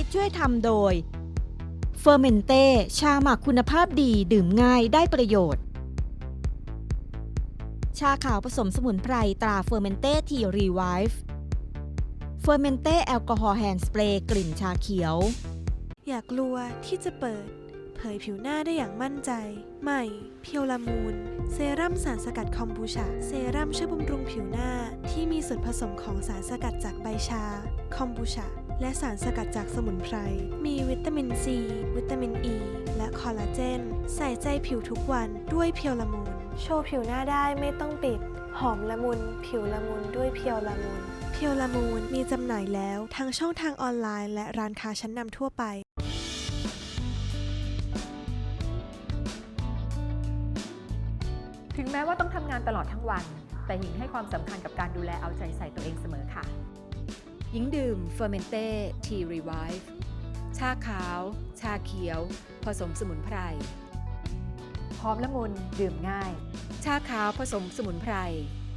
คิดช่วยทำโดยเฟอร์เมนเต้ชาหมักคุณภาพดีดื่มง่ายได้ประโยชน์ ชาขาวผสมสมุนไพรตราเฟอร์เมนเต้ทีรีไวฟ์เฟอร์เมนเต้แอลกอฮอล์แฮนด์สเปรย์กลิ่นชาเขียว อย่ากลัวที่จะเปิด เผยผิวหน้าได้อย่างมั่นใจ ใหม่ เพียวลามูนเซรั่มสารสกัดคอมบูชา เซรั่มช่วยบำรุงผิวหน้าที่มีส่วนผสมของสารสกัดจากใบชา คอมบูชา และสารสกัดจากสมุนไพร มีวิตามินซี วิตามินอ e, ีและคอลลาเจน ใส่ใจผิวทุกวันด้วยเพียวละมุน โชว์ผิวหน้าได้ไม่ต้องปิด หอมละมุน ผิวละมุนด้วยเพียวละมุน เพียวละมูนมีจำหน่ายแล้วทั้งช่องทางออนไลน์และร้านค้าชั้นนำทั่วไปถึงแม้ว่าต้องทำงานตลอดทั้งวัน แต่หญิงให้ความสำคัญกับการดูแลเอาใจใส่ตัวเองเสมอค่ะ หญิงดื่มเฟอร์เมนเต้ทีรีไวฟ์ชาขาว ชาเขียว ผสมสมุนไพรหอมละมุนดื่มง่าย ชาขาวผสมสมุนไพร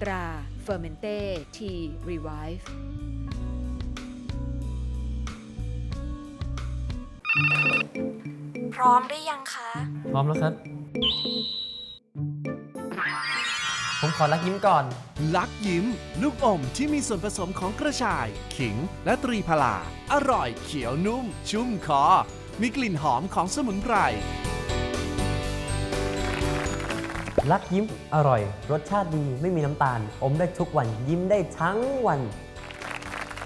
ตราเฟอร์เมนเต้ทีรีไวฟ์พร้อมหรือยังคะ พร้อมแล้วครับผมข อรักยิ้มก่อน ลักยิ้ม ลูกอมที่มีส่วนผสมของกระชาย ขิง และตรีพลา อร่อยเขียวนุ่ม ชุ่มคอ มีกลิ่นหอมของสมุนไพรรักยิ้มอร่อย รสชาติดีไม่มีน้ำตาล อมได้ทุกวันยิ้มได้ทั้งวัน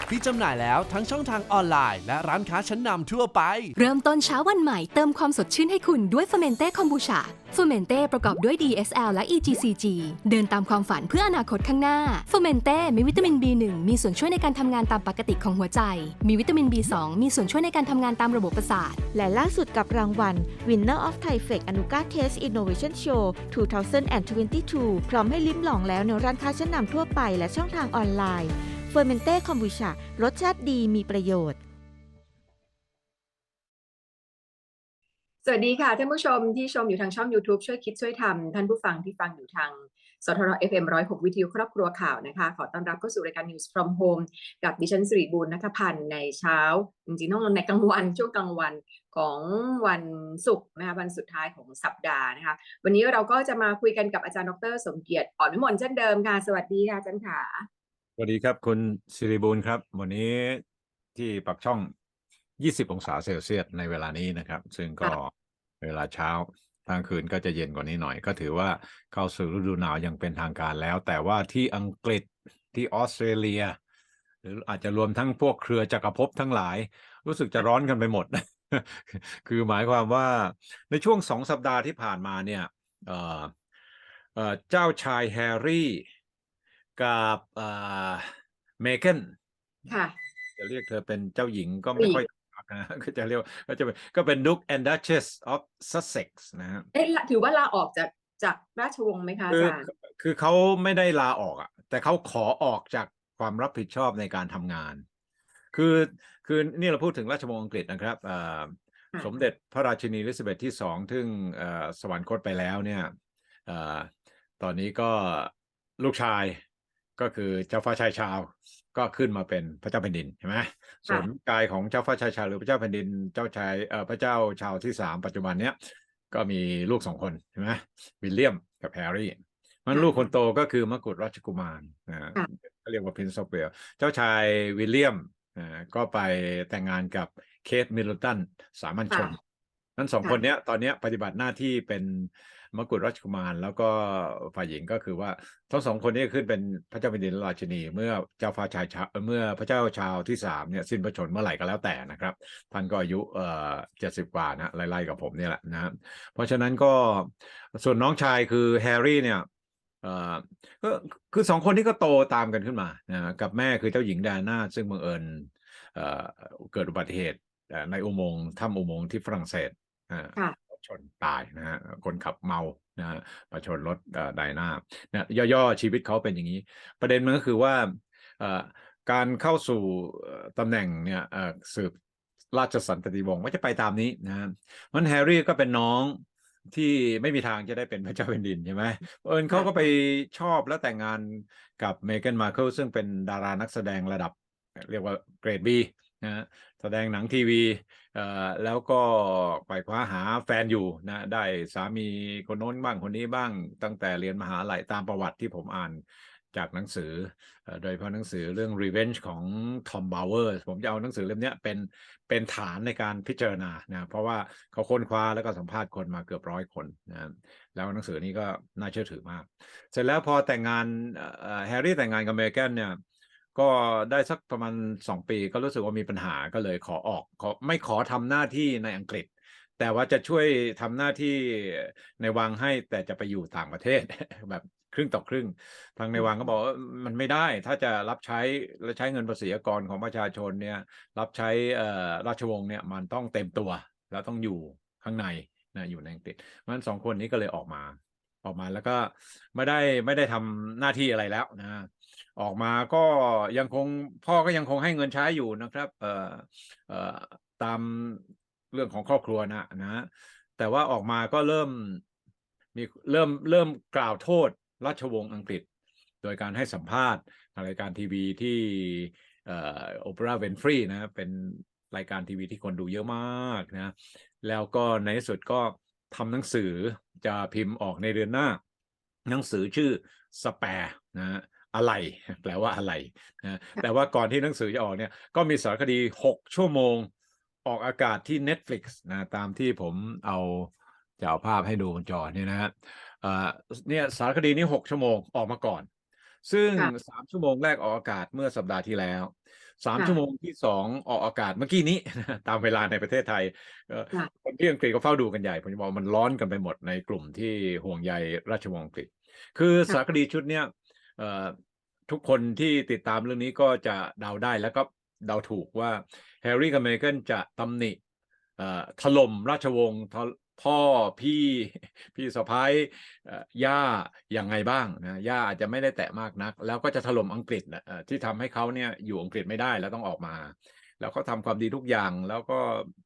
ที่จำหน่ายแล้วทั้งช่องทางออนไลน์ และร้านค้าชั้นนำทั่วไป เริ่มต้นเช้าวันใหม่เติมความสดชื่นให้คุณด้วยเฟอร์เมนเต้คอมบูชาเฟอร์เมนเต้ประกอบด้วย DSL และ EGCG เดินตามความฝันเพื่ออนาคตข้างหน้าเฟอร์เมนเต้มีวิตามิน B1 มีส่วนช่วยในการทำงานตามปกติของหัวใจ มีวิตามิน B2 มีส่วนช่วยในการทำงานตามระบบประสาท และล่าสุดกับรางวัล Winner of Thai f e c a n u g a Taste Innovation Show 2022 พร้อมให้ลิ้มลองแล้วในร้านค้าชั้นนำทั่วไปและช่องทางออนไลน์เฟ อร์เมนเต้คอมบูชารสชาติดีมีประโยชน์ สวัสดีค่ะท่านผู้ชมที่ชมอยู่ทางช่อง YouTube ช่วยคิดช่วยทำท่านผู้ฟังที่ฟังอยู่ทางสทร FM 106 วิทยุครอบครัวข่าวนะคะ ขอต้อนรับเข้าสู่รายการ News from Home กับดิฉันสิริบูรณ์นัทพันธ์ในเช้า จริงๆต้องในกลางวันช่วงกลางวันของวันศุกร์นะคะวันสุดท้ายของสัปดาห์นะคะ วันนี้เราก็จะมาคุยกันกับอาจารย์ดร สมเกียรติอ่อนวิมลเช่นเดิมค่ะ สวัสดีค่ะอาจารย์ค่ะ สวัสดีครับ คุณสิริบูลครับ วันนี้ที่ปักช่อง 20 องศาเซลเซียสในเวลานี้นะครับ ซึ่งก็เวลาเช้ากลางคืนก็จะเย็นกว่านี้หน่อย ก็ถือว่าเข้าสู่ฤดูหนาวยังเป็นทางการแล้ว แต่ว่าที่อังกฤษที่ออสเตรเลีย หรืออาจจะรวมทั้งพวกเครือจักรภพทั้งหลาย รู้สึกจะร้อนกันไปหมด คือหมายความว่าในช่วงสองสัปดาห์ที่ผ่านมาเนี่ยเอ่อเอ่อเจ้าชายแฮร์รี่ กับเมเกนค่ะจะเรียกเธอเป็นเจ้าหญิงก็ไม่ผู้หญิงค่อยถูกนะก็จะเรียกว่าก็จะเป็นก็เป็น Duke and Duchess of Sussex นะฮะเอ๊ะละถือว่าลาออกจากจากราชวงศ์ไหมคะอาคือจารย์คือเขาไม่ได้ลาออกอะ แต่เขาขอออกจากความรับผิดชอบในการทำงาน คือคือนี่เราพูดถึงราชวงศ์อังกฤษนะครับเอ่อค่ะสมเด็จพระราชินีอลิซาเบธที่สองซึ่งเอ่อสวรรคตไปแล้วเนี่ยเอ่อตอนนี้ก็ลูกชาย ก็คือเจ้าฟ้าชายชาวก็ขึ้นมาเป็นพระเจ้าแผ่นดินใช่ไหมส่วนลูกชายของเจ้าฟ้าชายชาวหรือพระเจ้าแผ่นดินเจ้าชายเอ่อพระเจ้าชาวที่สามปัจจุบันเนี้ยก็มีลูกสองคนใช่ไหมวิลเลียมกับแฮร์รี่มันลูกคนโตก็คือมกุฎราชกุมารนะค่ะเขาเรียกว่า Prince of Wales เจ้าชายวิลเลียมอ่าก็ไปแต่งงานกับเคทมิดเดิลตันสามัญชนค่ะนั้นสองค่ะคนเนี้ยตอนเนี้ยปฏิบัติหน้าที่เป็น มกุฎราชกุมาร แล้วก็ฝ่ายหญิงก็คือว่าทั้งสองคนนี้ขึ้นเป็นพระเจ้าแผ่นดินราชินี เมื่อเจ้าฟ้าชายชาเมื่อพระเจ้าชาวที่สามเนี่ยสิ้นพระชนม์เมื่อไหร่ก็แล้วแต่นะครับ ท่านก็อายุเอ่อเจ็ดสิบกว่านะไล่ๆกับผมเนี่ยแหละนะเพราะฉะนั้นก็ส่วนน้องชายคือแฮร์รี่เนี่ยเอ่อก็คือสองคนนี้ก็โตตามกันขึ้นมานะกับแม่คือเจ้าหญิงดาน่าซึ่งบังเอิญเอ่อเกิดอุบัติเหตุในอุโมงค์ถ้ำอุโมงค์ที่ฝรั่งเศสอ่า ชนตายนะฮะคนขับเมานะฮะมาชนรถไดอาน่านะย่อๆชีวิตเขาเป็นอย่างนี้ ประเด็นมันก็คือว่าการเข้าสู่ตำแหน่งเนี่ยสืบราชสันตติวงศ์ไม่จะไปตามนี้นะฮะมันแฮร์รี่ก็เป็นน้องที่ไม่มีทางจะได้เป็นพระเจ้าแผ่นดินใช่ไหมเอิญเขาก็ไปชอบและแต่งงานกับเม g กนมาเคิลซึ่งเป็นดารานักแสดงระดับ เรียกว่าเกรดบีนะ แสดงหนังทีวีแล้วก็ไปคว้าหาแฟนอยู่นะได้สามีคนโน้นบ้างคนนี้บ้างตั้งแต่เรียนมหาลัยตามประวัติที่ผมอ่านจากหนังสือโดยเฉพาะหนังสือเรื่อง Revenge ของ Tom Bowers ผมจะเอาหนังสือเล่มนี้เป็นเป็นฐานในการพิจารณานะเพราะว่าเขาค้นคว้าแล้วก็สัมภาษณ์คนมาเกือบร้อยคนนะแล้วหนังสือนี้ก็น่าเชื่อถือมาก เสร็จแล้วพอแต่งงานแฮร์รี่แต่งงานกับเมแกนเนี่ย ก็ได้สักประมาณสองปีก็รู้สึกว่ามีปัญหาก็เลยขอออกขอไม่ขอทำหน้าที่ในอังกฤษ แต่ว่าจะช่วยทำหน้าที่ในวังให้แต่จะไปอยู่ต่างประเทศแบบครึ่งต่อครึ่ง ทางในวังก็บอกว่ามันไม่ได้ถ้าจะรับใช้และใช้เงินภาษีกรของประชาชนเนี่ยรับใช้ราชวงศ์เนี่ยมันต้องเต็มตัว แล้วต้องอยู่ข้างในนะอยู่ในอังกฤษเพราะฉะนั้นสองคนนี้ก็เลยออกมาออกมาแล้วก็ไม่ได้ไม่ได้ทำหน้าที่อะไรแล้วนะ ออกมาก็ยังคงพ่อก็ยังคงให้เงินใช้อยู่นะครับเอ่อเอ่อตามเรื่องของครอบครัวนะนะ แต่ว่าออกมาก็เริ่มมีเริ่มเริ่มกล่าวโทษราชวงศ์อังกฤษ โดยการให้สัมภาษณ์รายการทีวีที่เอ่อโอเปร่าเวนฟรีนะเป็นรายการทีวีที่คนดูเยอะมากนะ แล้วก็ในที่สุดก็ทำหนังสือจะพิมพ์ออกในเดือนหน้า หนังสือชื่อสแปร์นะฮะ อะไร แปลว่าอะไรนะแต่ว่าก่อนที่หนังสือจะออกเนี่ย ก็มีสารคดี 6 ชั่วโมงออกอากาศที่ Netflix นะตามที่ผมเอาจะเอาภาพให้ดูบนจอเนี่ยนะฮะเอ่อเนี่ยสารคดีนี้ 6 ชั่วโมงออกมาก่อน ซึ่งค่ะ3ชั่วโมงแรกออกอากาศเมื่อสัปดาห์ที่แล้วสามค่ะชั่วโมงที่สองออกอากาศเมื่อกี้นี้ ตามเวลาในประเทศไทยเอ่อค่ะคนที่อังกฤษก็เฝ้าดูกันใหญ่ผมจะบอกมันร้อนกันไปหมดในกลุ่มที่ห่วงใยราชวงศ์อังกฤษ คือค่ะสารคดีชุดเนี้ยเอ่อ ทุกคนที่ติดตามเรื่องนี้ก็จะเดาได้แล้วก็เดาถูกว่าแฮร์รี่กับเมแกนจะตำหนิถล่มราชวงศ์พ่อพี่พี่สะพ้ายย่าอย่างไงบ้างนะย่าอาจจะไม่ได้แตะมากนัก แล้วก็จะถล่มอังกฤษที่ทำให้เขาเนี่ยอยู่อังกฤษไม่ได้แล้วต้องออกมา แล้วเขาทำความดีทุกอย่างแล้วก็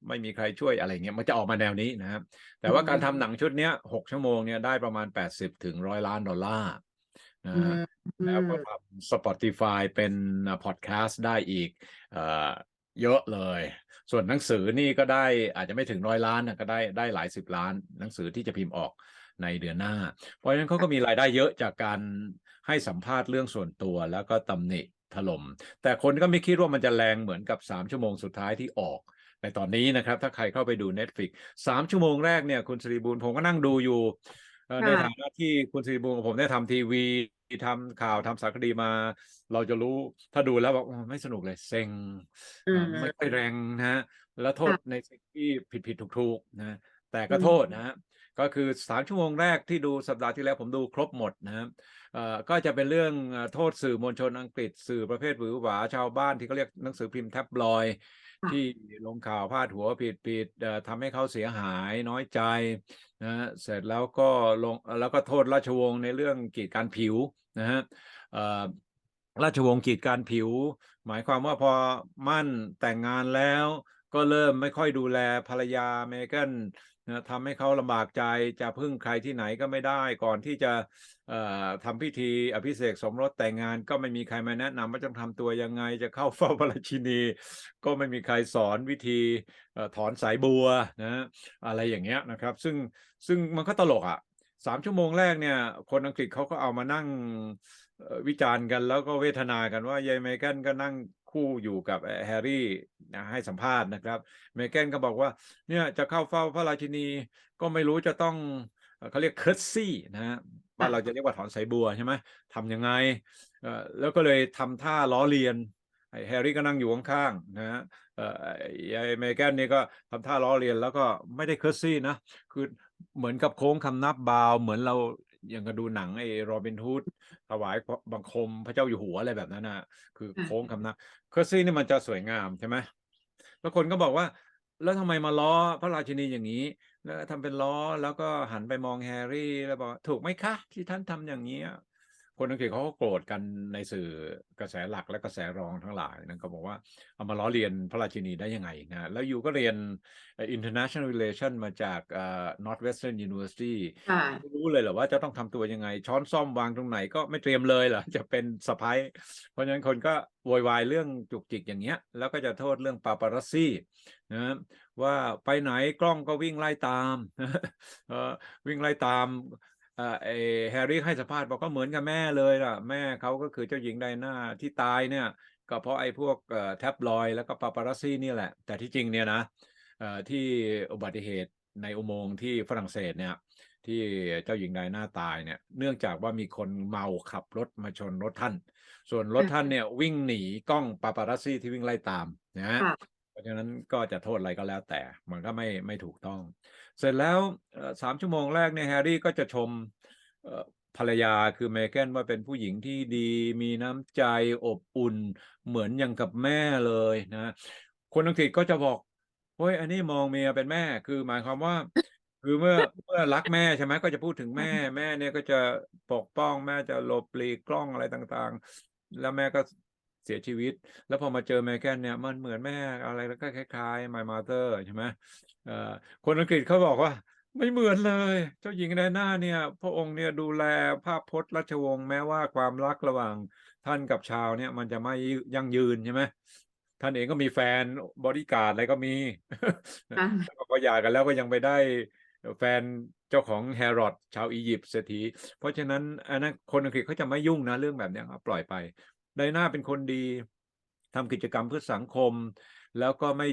ไม่มีใครช่วยอะไรเงี้ยมันจะออกมาแนวนี้นะครับแต่ว่าการทำหนังชุดเนี้ยหกชั่วโมงเนี่ยได้ประมาณ 80 ถึงร้อยล้านดอลลาร์ นะอืฮะมแล้วก็ทำ Spotify เป็นพอดแคสต์ได้อีกเอ่อเยอะเลย ส่วนหนังสือนี่ก็ได้อาจจะไม่ถึงร้อยล้านนะก็ได้ได้หลายสิบล้าน หนังสือที่จะพิมพ์ออกในเดือนหน้า เพราะฉะนั้นเขาก็มีรายได้เยอะจากการให้สัมภาษณ์เรื่องส่วนตัวแล้วก็ตำหนิถล่มแต่คนก็ไม่คิดว่ามันจะแรงเหมือนกับ 3 ชั่วโมงสุดท้ายที่ออกในตอนนี้นะครับ ถ้าใครเข้าไปดู Netflix สามชั่วโมงแรกเนี่ยคุณสิริบูลผมก็นั่งดูอยู่ เอ่อในค่ะ ฐานะที่คุณสิริบูลกับผมได้ทำทีวีทำข่าวทำสารคดีมา เราจะรู้ถ้าดูแล้วบอกโอ้ไม่สนุกเลยเซ็งอืเอ่มอไม่ค่อยแรงนะฮะแล้วโทษค่ะในสิ่งที่ผิดผิดถูกถูกๆนะแต่ก็อืม โทษนะฮะ ก็คือสามชั่วโมงแรกที่ดูสัปดาห์ที่แล้วผมดูครบหมดนะครับเอ่อก็จะเป็นเรื่องเอ่อโทษสื่อมวลชนอังกฤษ สื่อประเภทหวือหวาชาวบ้านที่เขาเรียกหนังสือพิมพ์แท็บลอยด์ค่ะที่ลงข่าวพาดหัวผิดผิดเอ่อทำให้เขาเสียหายน้อยใจนะฮะเสร็จแล้วก็ลงแล้วก็โทษราชวงศ์ในเรื่องกีดการผิวนะฮะเอ่อราชวงศ์กีดการผิว หมายความว่าพอมั่นแต่งงานแล้วก็เริ่มไม่ค่อยดูแลภรรยาเมแกน นะทำให้เขาลำบากใจจะพึ่งใครที่ไหนก็ไม่ได้ ก่อนที่จะทำพิธีอภิเษกสมรสแต่งงาน ก็ไม่มีใครมาแนะนำว่าจะทำตัวยังไง จะเข้าเฝ้าพระราชินี ก็ไม่มีใครสอนวิธีอถอนสายบัวนะอะไรอย่างเงี้ยนะครับ ซึ่งซึ่งมันก็ตลกอะสามชั่วโมงแรกเนี่ย คนอังกฤษเขาก็เอามานั่งวิจารณ์กันแล้วก็เวทนากันว่ายายเมแกนก็นั่ง คู่อยู่กับแฮร์รี่นะให้สัมภาษณ์นะครับ เมแกนก็บอกว่าเนี่ยจะเข้าเฝ้าพระราชินีก็ไม่รู้จะต้องเขาเรียกเคิร์ซี่นะฮะบ้านเราจะเรียกว่าถอนสายบัวใช่ไหมทำยังไงแล้วก็เลยทำท่าล้อเลียนไอ้แฮร์รี่ก็นั่งอยู่ข้างๆนะฮะไอ้เมแกนนี่ก็ทำท่าล้อเลียนแล้วก็ไม่ได้เคิร์ซี่นะคือเหมือนกับโค้งคำนับบาวเหมือนเรา ย่างกับดูหนังไอ้โรบินฮูดถวายบังคมพระเจ้าอยู่หัวอะไรแบบนั้นนะคือค่ะโค้งคำนับเคิร์ซี่นี่มันจะสวยงามใช่ไหมแล้วคนก็บอกว่า แล้วทำไมมาล้อพระราชินีอย่างนี้ แล้วทำเป็นล้อแล้วก็หันไปมองแฮร์รี่แล้วบอกว่าถูกไหมคะ ที่ท่านทำอย่างนี้ย คนอังกฤษเขาก็โกรธกันในสื่อกระแสหลักและกระแสรองทั้งหลายนะเขาบอกว่าเอามาล้อเลียนพระราชินีได้ยังไงนะแล้วอยู่ก็เรียนเอ่อ international relation มาจากเอ่อ Northwestern University ค่ะไม่รู้เลยเหรอว่าจะต้องทำตัวยังไง ช้อนซ่อมวางตรงไหนก็ไม่เตรียมเลยเหรอจะเป็นสะพ้ายเพราะฉะนั้นคนก็โวยวายเรื่องจุกจิกอย่างเงี้ย แล้วก็จะโทษเรื่องปาปารัสซี่นะว่าไปไหนกล้องก็วิ่งไล่ตามเออวิ่งไล่ตามเอ่อไอ แฮร์รี่ให้สัมภาษณ์บอกก็เหมือนกับแม่เลยล่ะ แม่เขาก็คือเจ้าหญิงไดอาน่าที่ตายเนี่ย ก็เพราะไอ้พวกเอ่อแท็บลอยด์แล้วก็ปาปารัสซี่นี่แหละ แต่ที่จริงเนี่ยนะเอ่อที่อุบัติเหตุในอุโมงค์ที่ฝรั่งเศสเนี่ย ที่เจ้าหญิงไดอาน่าตายเนี่ย เนื่องจากว่ามีคนเมาขับรถมาชนรถท่าน ส่วนรถท่านเนี่ยวิ่งหนีกล้องปาปารัสซี่ที่วิ่งไล่ตามนะฮะค่ะเพราะฉะนั้นก็จะโทษอะไรก็แล้วแต่มันก็ไม่ไม่ถูกต้อง เสร็จแล้วเอ่อสามชั่วโมงแรกเนี่ยแฮร์รี่ก็จะชมเอ่อภรรยาคือเมแกนว่าเป็นผู้หญิงที่ดีมีน้ำใจอบอุ่นเหมือนอย่างกับแม่เลยนะคนอังกฤษก็จะบอกเฮ้ยอันนี้มองเมียเป็นแม่คือหมายความว่า คือเมื่อเมื่อรักแม่ใช่ไหมก็จะพูดถึงแม่ แม่เนี่ยก็จะปกป้องแม่จะหลบหลีกกล้องอะไรต่างๆ แล้วแม่ก็ เสียชีวิต แล้วพอมาเจอแมแกนเนี่ยมันเหมือนแม่อะไรแล้วก็คล้ายๆ my mother ใช่ไหมเอ่อคนอังกฤษเขาบอกว่าไม่เหมือนเลย เจ้าหญิงไดอาน่าเนี่ย พระองค์เนี่ยดูแลภาพพจน์ราชวงศ์แม้ว่าความรักระหว่างท่านกับชาวเนี่ย มันจะไม่ยั่งยืนใช่ไหมท่านเองก็มีแฟนบอดี้การ์ดอะไรก็มีค่ะแล้วก็พอหย่ากันแล้วก็ยังไปได้แฟนเจ้าของแฮร์รอดชาวอียิปต์เศรษฐีเพราะฉะนั้นอันนั้นคนอังกฤษเขาจะไม่ยุ่งนะเรื่องแบบเนี้ยครับปล่อยไป ไดอาน่าเป็นคนดีทำกิจกรรมเพื่อสังคม แล้วก็ไม่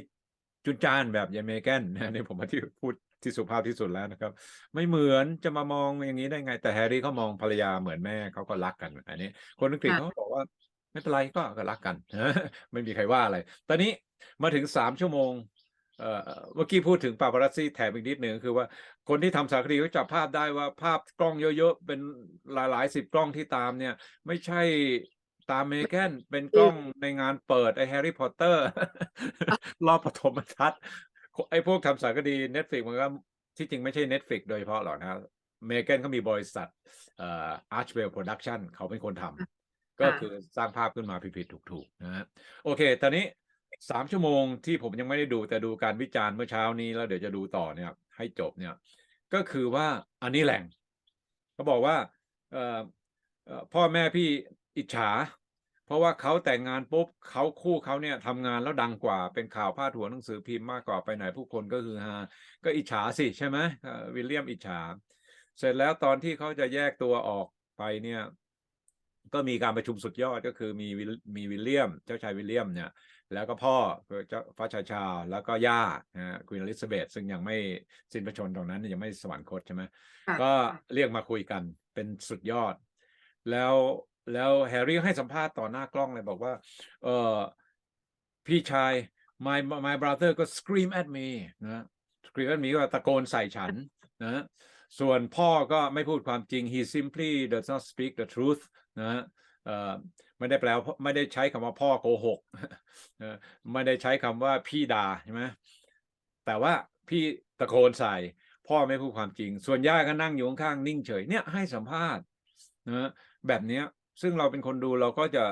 จุนจ้านแบบยายเมแกนนะนี่ผมมาที่พูดที่สุภาพที่สุดแล้วนะครับ ไม่เหมือนจะมามองอย่างนี้ได้ไง แต่แฮร์รี่เขามองภรรยาเหมือนแม่เขาก็รักกันอันนี้ คนอังกฤษค่ะเขาบอกว่า ไม่เป็นไรก็ก็รักกันไม่มีใครว่าอะไร ตอนนี้มาถึงสามชั่วโมงเอ่อเมื่อกี้พูดถึงปาปารัสซี่แถมอีกนิดหนึ่งคือว่าคนที่ทำสารคดีเขาจับภาพได้ว่าภาพกล้องเยอะๆ เป็นหลายๆสิบกล้องที่ตามเนี่ย ไม่ใช่ ตามเมแกนเป็นกล้องในงานเปิดไอแฮร์รี่พอตเตอร์ รอบปฐมทัศน์ไอพวกทำสารคดี Netflix มันก็ที่จริงไม่ใช่ Netflix โดยเฉพาะหรอกนะเมแกนเขามีบริษัทเอ่อ Archwell Production เขาเป็นคนทำก็คือสร้างภาพขึ้นมาผิดๆถูกๆนะฮะโอเค ตอนนี้สามชั่วโมงที่ผมยังไม่ได้ดูแต่ดูการวิจารณ์เมื่อเช้านี้แล้วเดี๋ยวจะดูต่อเนี่ย ให้จบเนี่ย ก็คือว่าอันนี้แหล่งเขาบอกว่าเอ่อเอ่อพ่อแม่พี่ อิจฉา เพราะว่าเขาแต่งงานปุ๊บเขาคู่เขาเนี่ยทำงานแล้วดังกว่าเป็นข่าวพาดหัวหนังสือพิมพ์มากกว่าไปไหนผู้คนก็คือฮาก็อิจฉาสิใช่ไหมเอ่อวิลเลียมอิจฉา เสร็จแล้วตอนที่เขาจะแยกตัวออกไปเนี่ยก็มีการประชุมสุดยอดก็คือมีวิลมีวิลเลียม เจ้าชายวิลเลียมเนี่ย แล้วก็พ่อคือเจ้าฟ้าชายชาญแล้วก็ย่าควีนอลิซาเบธซึ่งยังไม่สิ้นพระชนม์ตรงนั้น ยังไม่สวรรคตใช่ไหมค่ะก็เรียกมาคุยกันเป็นสุดยอด แล้ว แล้วแฮร์รี่ให้สัมภาษณ์ต่อหน้ากล้องเลยบอกว่า เออพี่ชาย my my brother ก็ scream at me นะ scream at me ก็ตะโกนใส่ฉันนะส่วนพ่อก็ไม่พูดความจริง he simply does not speak the truth นะเออไม่ได้แปลว่าไม่ได้ใช้คำว่าพ่อโกหกไม่ได้ใช้คำว่าพี่ด่าใช่ไหมแต่ว่าพี่ตะโกนใส่ พ่อไม่พูดความจริง ส่วนย่าก็นั่งอยู่ข้างๆนิ่งเฉยเนี่ยให้สัมภาษณ์นะแบบเนี้ย ซึ่งเราเป็นคนดูเราก็จะ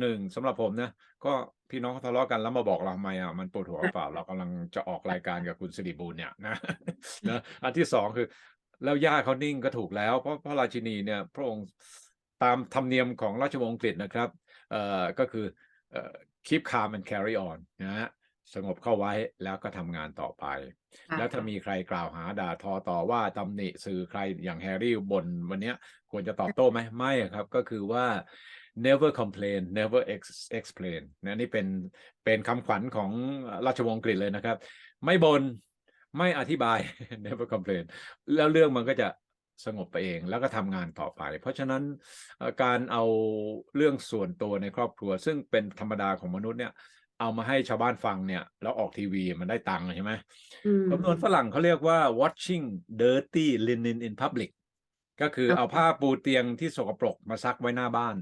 หนึ่งสำหรับผมนะก็พี่น้องเขาทะเลาะกันแล้วมาบอกเราทำไมอะมันปวดหัวเปล่าเรากำลังจะออกรายการกับคุณสิริบูลเนี่ยนะนะอันที่สองคือ แล้วย่าเขานิ่งก็ถูกแล้ว เพราะพระราชินีเนี่ย พระองค์ตามธรรมเนียมของราชวงศ์อังกฤษนะครับ เอ่อก็คือเอ่อ keep calm and carry on นะฮะ สงบเข้าไว้แล้วก็ทำงานต่อไป แล้วถ้ามีใครกล่าวหาด่าทอต่อว่าตำหนิสื่อใครอย่างแฮร์รี่บนวันเนี้ยควรจะตอบโต้ไหมไม่ครับ ก็คือว่า never complain never ex- explain นะนี่เป็นเป็นคำขวัญของราชวงศ์อังกฤษเลยนะครับ ไม่บนไม่อธิบาย never complain แล้วเรื่องมันก็จะสงบไปเองแล้วก็ทำงานต่อไป เพราะฉะนั้นเอ่อการเอาเรื่องส่วนตัวในครอบครัว ซึ่งเป็นธรรมดาของมนุษย์เนี่ย เอามาให้ชาวบ้านฟังเนี่ย แล้วออกทีวีมันได้ตังค์ใช่ไหมอืมคำนวณฝรั่งเขาเรียกว่า watching dirty linen in public ก็คือครับเอาผ้าปูเตียงที่สกปรกมาซักไว้หน้าบ้าน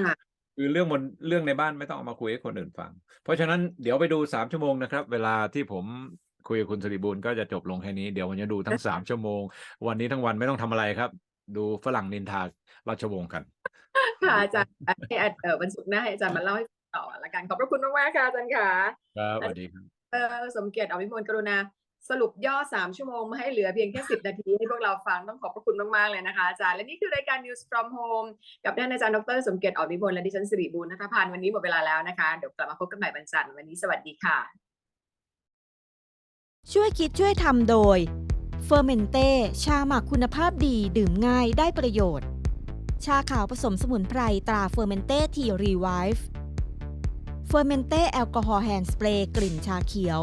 ค่ะคือเรื่องบนเรื่องในบ้านไม่ต้องเอามาคุยให้คนอื่นฟัง เพราะฉะนั้นเดี๋ยวไปดูสามชั่วโมงนะครับ เวลาที่ผมคุยกับคุณสิริบูลก็จะจบลงแค่นี้ เดี๋ยววันจะดูทั้งสามชั่วโมง วันนี้ทั้งวันไม่ต้องทำอะไรครับ ดูฝรั่งนินทาราชวงศ์กัน ค่ะอาจารย์ให้อาเอ่อวันศุกร์หน้าให้อาจารย์มาเล่าให้ฟัง ต่อละกันขอบพระคุณมากๆค่ะอาจารย์ค่ะครับสวัสดีครับเออสมเกียรติอภิมลกรุณา สรุปย่อสามชั่วโมงมาให้เหลือเพียงแค่สิบนาทีให้พวกเราฟังต้องขอบพระคุณมาก ๆ เลยนะคะอาจารย์และนี่คือรายการ News from Home กับท่านอาจารย์ดรสมเกียรติอภิมลและดิฉันสิริบูรณัฐพันธ์วันนี้หมดเวลาแล้วนะคะเดี๋ยวกลับมาพบกันใหม่วันจันทร์วันนี้สวัสดีค่ะ ช่วยคิดช่วยทำโดยเฟอร์เมนเต้ชาหมักคุณภาพดีดื่มง่ายได้ประโยชน์ ชาขาวผสมสมุนไพรตราเฟอร์เมนเต้ทีรีไวฟ์ เฟอร์เมนเต้แอลกอฮอล์แฮนด์สเปรย์กลิ่นชาเขียว